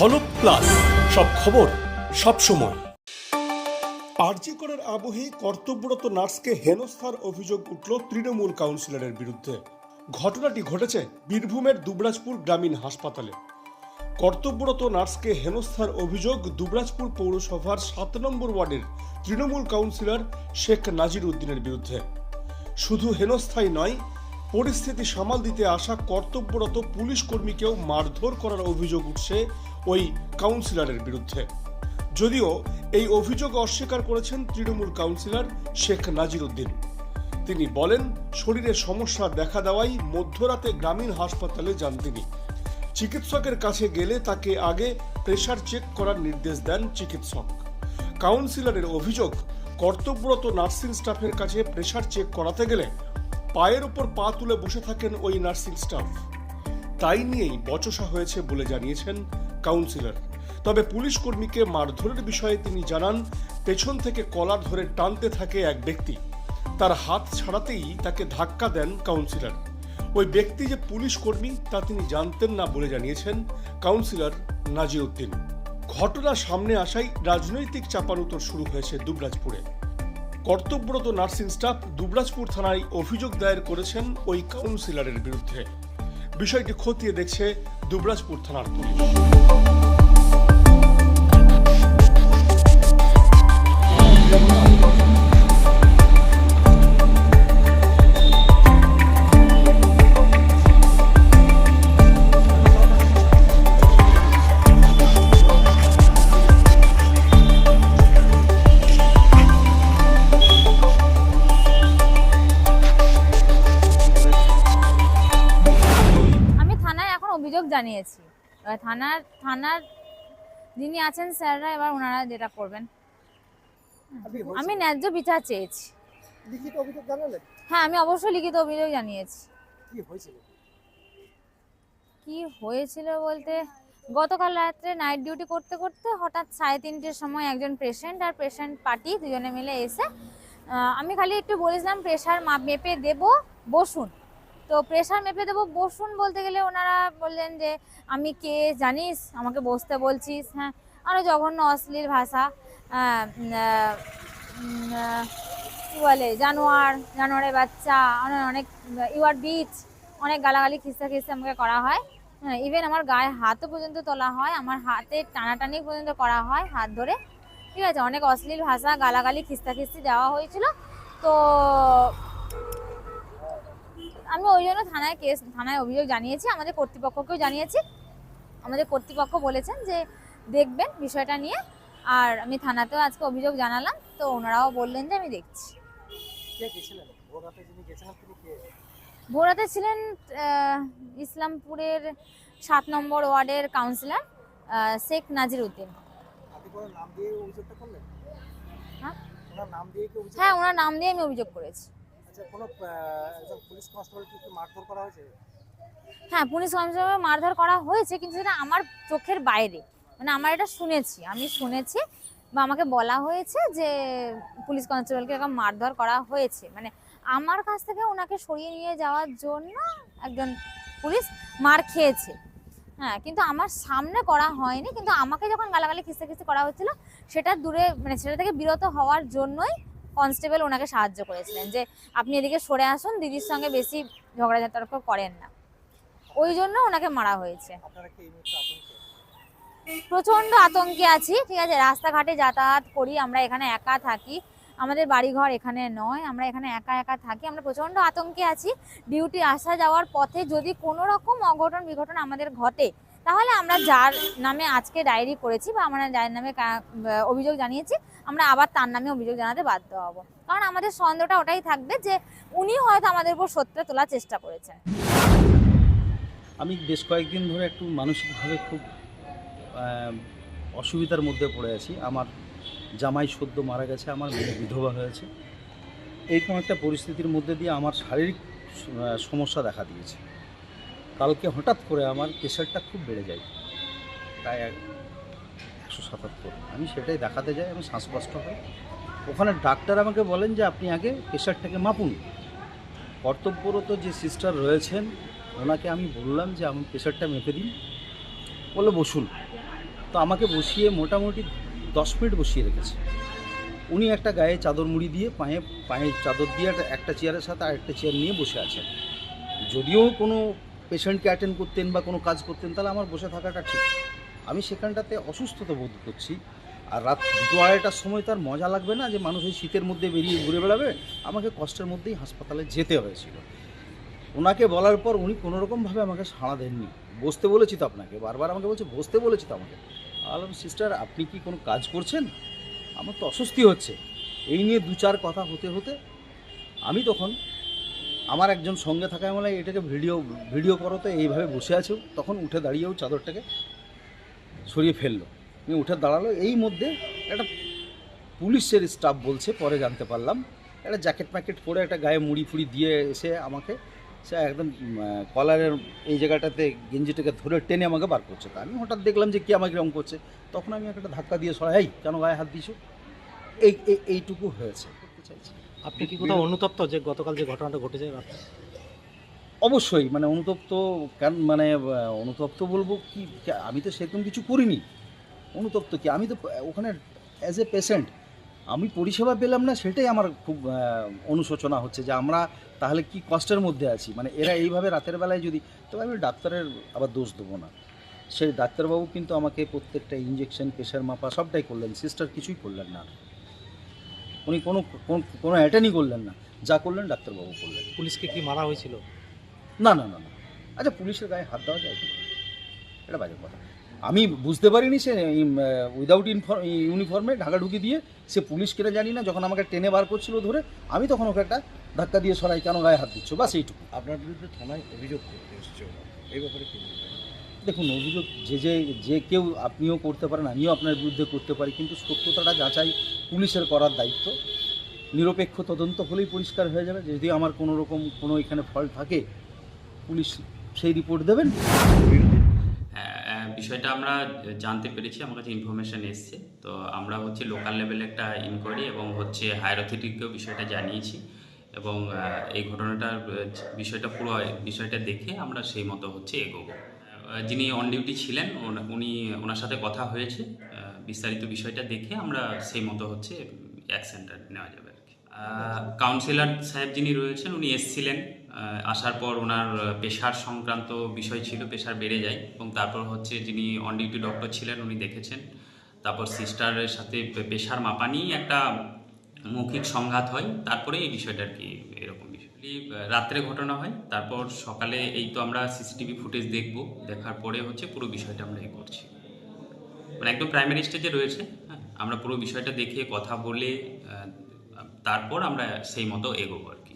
ঝলক প্লাস সব খবর, সব সময়। আরজি করার আবহে কর্তব্যরত নার্সকে হেনস্থার অভিযোগ উঠল তৃণমূল কাউন্সিলরের বিরুদ্ধে। ঘটনাটি ঘটেছে বীরভূমের দুবরাজপুর গ্রামীণ হাসপাতালে। কর্তব্যরত নার্সকে হেনস্থার অভিযোগ দুবরাজপুর পৌরসভার সাত নম্বর ওয়ার্ডের তৃণমূল কাউন্সিলর শেখ নাজির উদ্দিনের বিরুদ্ধে। শুধু হেনস্থাই নয়, পরিস্থিতি সামাল দিতে আসা কর্তব্যরত পুলিশ কর্মীকেও মারধর করার অভিযোগ উঠছে ওই কাউন্সিলরের বিরুদ্ধে। যদিও এই অভিযোগ অস্বীকার করেছেন তৃণমূল কাউন্সিলর শেখ নাজির উদ্দিন। তিনি বলেন, শরীরে সমস্যা দেখা দেওয়ায় মধ্যরাতে গ্রামীণ হাসপাতালে যান তিনি। চিকিৎসকের কাছে গেলে তাকে আগে প্রেশার চেক করার নির্দেশ দেন চিকিৎসক। কাউন্সিলরের অভিযোগ, কর্তব্যরত নার্সিং স্টাফের কাছে প্রেশার চেক করাতে গেলে পায়ের ওপর পা তুলে বসে থাকেন ওই নার্সিং স্টাফ। তাই নিয়েই বচসা হয়েছে বলে জানিয়েছেন কাউন্সিলর। তবে পুলিশ কর্মীকে মারধরের বিষয়ে তিনি জানান, পেছন থেকে কলার ধরে টানতে থাকে এক ব্যক্তি। তার হাত ছাড়াতেই তাকে ধাক্কা দেন কাউন্সিলর। ওই ব্যক্তি যে পুলিশ কর্মী তা তিনি জানতেন না বলে জানিয়েছেন কাউন্সিলর নাজিউদ্দিন। ঘটনা সামনে আসায় রাজনৈতিক চাপানুতর শুরু হয়েছে দুবরাজপুরে। কর্তব্যরত নার্সিং স্টাফ দুবরাজপুর থানায় অভিযোগ দায়ের করেছেন ওই কাউন্সিলরের বিরুদ্ধে। বিষয়টি খতিয়ে দেখছে দুবরাজপুর থানার পুলিশ। অভিযোগ জানিয়েছি। এবার থানার থানার যিনি আছেন স্যাররা এবার ওনারা যেটা করবেন। আমি ন্যায্য বিচার চেয়েছি। লিখিত অভিযোগ জানালেন? হ্যাঁ আমি অবশ্যই লিখিত অভিযোগ জানিয়েছি। কি হয়েছিল? কি হয়েছিল বলতে গতকাল রাত্রে নাইট ডিউটি করতে করতে হঠাৎ সাড়ে তিনটের সময় একজন পেশেন্ট আর পেশেন্ট পার্টি দুজনে মিলে এসে আমি খালি একটু বলেছিলাম প্রেশার মেপে দেব বসুন। তো প্রেশার মেপে দেবো। বসুন বলতে গেলে ওনারা বললেন যে, আমি কে? জানিস? আমাকে বসতে বলছিস? হ্যাঁ। আরও জঘন্য, অশ্লীল ভাষা। কি বলে? জানোয়ার, জানোয়ারের বাচ্চা। অনেক অনেক ইউআর বিচ অনেক গালাগালি, খিস্তা খিস্তা আমাকে করা হয়। হ্যাঁ ইভেন আমার গায়ে হাতও পর্যন্ত তোলা হয়। আমার হাতে টানাটানি পর্যন্ত করা হয় হাত ধরে। ঠিক আছে? অনেক অশ্লীল ভাষা, গালাগালি, খিস্তা খিস্তি দেওয়া হয়েছিল। তো আমি ওই জন্য থানায় কেস থানায় অভিযোগ জানিয়েছি আমাদের কর্তৃপক্ষকেও জানিয়েছি। আমাদের কর্তৃপক্ষ বলেছেন যে দেখবেন বিষয়টা নিয়ে। আর আমি থানাতেও আজকে অভিযোগ জানালাম তো ওনারাও বললেন যে আমি দেখছি। ভোরাতে ছিলেন ইসলামপুরের সাত নম্বর ওয়ার্ডের কাউন্সিলর শেখ নাজির উদ্দিন। হ্যাঁ? ওনার নাম দিয়ে হ্যাঁ আমি অভিযোগ করেছি। হ্যাঁ পুলিশ কনস্টেবল মারধর করা হয়েছে, কিন্তু সেটা আমার চোখের বাইরে। মানে আমার এটা শুনেছি, আমি শুনেছি বা আমাকে বলা হয়েছে যে পুলিশ কনস্টেবলকে এরকম মারধর করা হয়েছে। মানে আমার কাছ থেকে ওনাকে সরিয়ে নিয়ে যাওয়ার জন্য একজন পুলিশ মার খেয়েছে। হ্যাঁ কিন্তু আমার সামনে করা হয়নি, কিন্তু আমাকে যখন গালাগালি খিস্তে খিস্তে করা হচ্ছিল সেটা দূরে মানে সেটা থেকে বিরত হওয়ার জন্যই কনস্টেবল ওনাকে সাহায্য করেছিলেন যে আপনি এদিকে সরে আসুন দিদির সঙ্গে বেশি ঝগড়াঝাটি করেন না। ওই জন্য ওনাকে মারা হয়েছে। প্রচণ্ড আতঙ্কে? আছি ঠিক আছে? রাস্তাঘাটে যাতায়াত করি আমরা এখানে একা থাকি। আমাদের বাড়িঘর এখানে নয় আমরা এখানে একা একা থাকি। আমরা প্রচণ্ড আতঙ্কে আছি। ডিউটি আসা যাওয়ার পথে যদি কোনো রকম অঘটন বিঘটন আমাদের ঘটে তাহলে আমরা যার নামে আজকে ডায়েরি করেছি বা আমরা যার নামে অভিযোগ জানিয়েছি, আমরা আবার তার নামে অভিযোগ জানাতে বাধ্য হব। কারণ আমাদের সন্দেহটা ওটাই থাকবে যে উনি হয়তো আমাদের উপর সত্যটা তোলার চেষ্টা করেছেন। আমি বেশ কয়েকদিন ধরে একটু মানসিকভাবে খুব অসুবিধার মধ্যে পড়ে আছি। আমার জামাই সদ্য মারা গেছে, আমার মেয়ে বিধবা হয়েছে। এইরকম একটা পরিস্থিতির মধ্যে দিয়ে আমার শারীরিক সমস্যা দেখা দিয়েছে। কালকে হঠাৎ করে আমার প্রেশারটা খুব বেড়ে যায়। প্রায় এক- একশো সাতাত্তর। আমি সেটাই দেখাতে যাই, আমি শ্বাসকষ্ট হয় ওখানে ডাক্তার আমাকে বলেন যে, আপনি আগে প্রেশারটাকে মাপুন। কর্তব্যরত যে সিস্টার রয়েছেন, ওনাকে আমি বললাম যে, আমি প্রেশারটা মেপে দিন বলে বসুন। তো আমাকে বসিয়ে মোটামুটি দশ মিনিট বসিয়ে রেখেছে। উনি একটা গায়ে চাদর মুড়ি দিয়ে পায়ে পায়ে চাদর দিয়ে একটা চেয়ারের সাথে আরেকটা চেয়ার নিয়ে বসে আছেন। যদিও কোনো পেশেন্টকে অ্যাটেন্ড করতেন বা কোনো কাজ করতেন, তাহলে আমার বসে থাকাটা ঠিক। আমি সেখানটাতে অসুস্থতা বোধ করছি। আর রাত দুটো আড়াইটার সময় তার মজা লাগবে না যে মানুষ ওই শীতের মধ্যে বেরিয়ে ঘুরে বেড়াবে? আমাকে কষ্টের মধ্যেই হাসপাতালে যেতে হয়েছিল। ওনাকে বলার পর উনি কোনোরকমভাবে আমাকে সাড়া দেননি। বসতে বলেছি তো আপনাকে, বারবার আমাকে বলছে, বসতে বলেছি তো আমাকে। আলম সিস্টার আপনি কি কোনো কাজ করছেন? আমার তো অস্বস্তি হচ্ছে। এই নিয়ে দু চার কথা হতে হতে আমি তখন আমার একজন সঙ্গে থাকায় বলে এটাকে ভিডিও ভিডিও করো তো এইভাবে বসে আছেও তখন উঠে দাঁড়িয়েও চাদরটাকে সরিয়ে ফেলল। উঠে দাঁড়াল, এই মধ্যে একটা পুলিশের স্টাফ বলছে, পরে জানতে পারলাম, একটা জ্যাকেট প্যাকেট পরে একটা গায়ে মুড়ি ফুড়ি দিয়ে এসে আমাকে, সে একদম কলারের এই জায়গাটাতে গেঞ্জিটাকে ধরে টেনে আমাকে বার করছে। তা আমি হঠাৎ দেখলাম যে কি আমাকে এরকম করছে। তখন আমি একটা ধাক্কা দিয়ে সরাই কেন গায়ে হাত এই, এই- এইটুকু হয়েছে। করতে চাইছি আপনি কি কোথাও অনুতপ্ত যে গতকাল যে ঘটনাটা ঘটেছে? অবশ্যই মানে অনুতপ্ত কেন মানে অনুতপ্ত বলব কি আমি তো সেরকম কিছু করিনি। অনুতপ্ত কি? আমি তো, ওখানে অ্যাজ এ পেশেন্ট আমি পরিষেবা পেলাম না, সেটাই আমার খুব অনুশোচনা হচ্ছে যে আমরা তাহলে কি কষ্টের মধ্যে আছি? মানে এরা এইভাবে রাতের বেলায় যদি তবে আমি ডাক্তারের আবার দোষ দেবো না। সেই ডাক্তারবাবু কিন্তু আমাকে প্রত্যেকটা ইঞ্জেকশন প্রেশার মাপা সবটাই করলেন সিস্টার কিছুই করলেন না। উনি কোনো কোনো- কোনো অ্যাটেন্ডই করলেন না। যা করলেন ডাক্তারবাবু করলেন। পুলিশকে কি মারা হয়েছিল? না না না না। আচ্ছা পুলিশের গায়ে হাত দেওয়া যায় কি? এটা বাজে কথা। আমি বুঝতে পারিনি সে উইদাউট ইউনিফর্মে ঢাকা ঢুকি দিয়ে সে পুলিশ কেনে জানি না যখন আমাকে টেনে বার করছিল ধরে আমি তখন ওকে একটা ধাক্কা দিয়ে সরাই কেন গায়ে হাত দিচ্ছ? বাস এইটুকু। আপনার বিরুদ্ধে থানায় অভিযোগ করতে এসছে এই ব্যাপারে কি দেখুন অভিযোগ যে যে যে কেউ আপনিও করতে পারেন আমিও আপনার বিরুদ্ধে করতে পারি কিন্তু সত্যতাটা যাচাই পুলিশের করার দায়িত্ব। নিরপেক্ষ তদন্ত হলেই পরিষ্কার হয়ে যাবে। যদি আমার কোনো রকম কোনো এখানে ফল্ট থাকে পুলিশ সেই রিপোর্ট দেবেন। হ্যাঁ, বিষয়টা আমরা জানতে পেরেছি আমার কাছে ইনফরমেশন এসছে। তো আমরা হচ্ছে লোকাল লেভেলে একটা ইনকোয়ারি এবং হচ্ছে হায়ার অথরিটিকেও বিষয়টা জানিয়েছি এবং এই ঘটনাটার বিষয়টা পুরো বিষয়টা দেখে আমরা সেই মতো হচ্ছে এগোবো। যিনি অন ডিউটি ছিলেন উনি ওনার সাথে কথা হয়েছে। বিস্তারিত বিষয়টা দেখে আমরা সেই মতো হচ্ছে অ্যাকশনটা নেওয়া যাবে আর কি। কাউন্সিলর সাহেব যিনি রয়েছেন উনি এসছিলেন আসার পর ওনার পেশার সংক্রান্ত বিষয় ছিল পেশার বেড়ে যায় এবং তারপর হচ্ছে যিনি অন ডিউটি ডক্টর ছিলেন উনি দেখেছেন। তারপর সিস্টারের সাথে পেশার মাপা নিয়েই একটা মৌখিক সংঘাত হয় তারপরে এই বিষয়টা আর কি এরকম বিষয়। রাত্রে ঘটনা হয় তারপর সকালে এই তো আমরা সিসিটিভি ফুটেজ দেখব দেখার পরে হচ্ছে পুরো বিষয়টা আমরা এ করছি। মানে একদম প্রাইমারি স্টেজে রয়েছে। হ্যাঁ আমরা পুরো বিষয়টা দেখে কথা বলে তারপর আমরা সেই মতো এগোবো আর কি।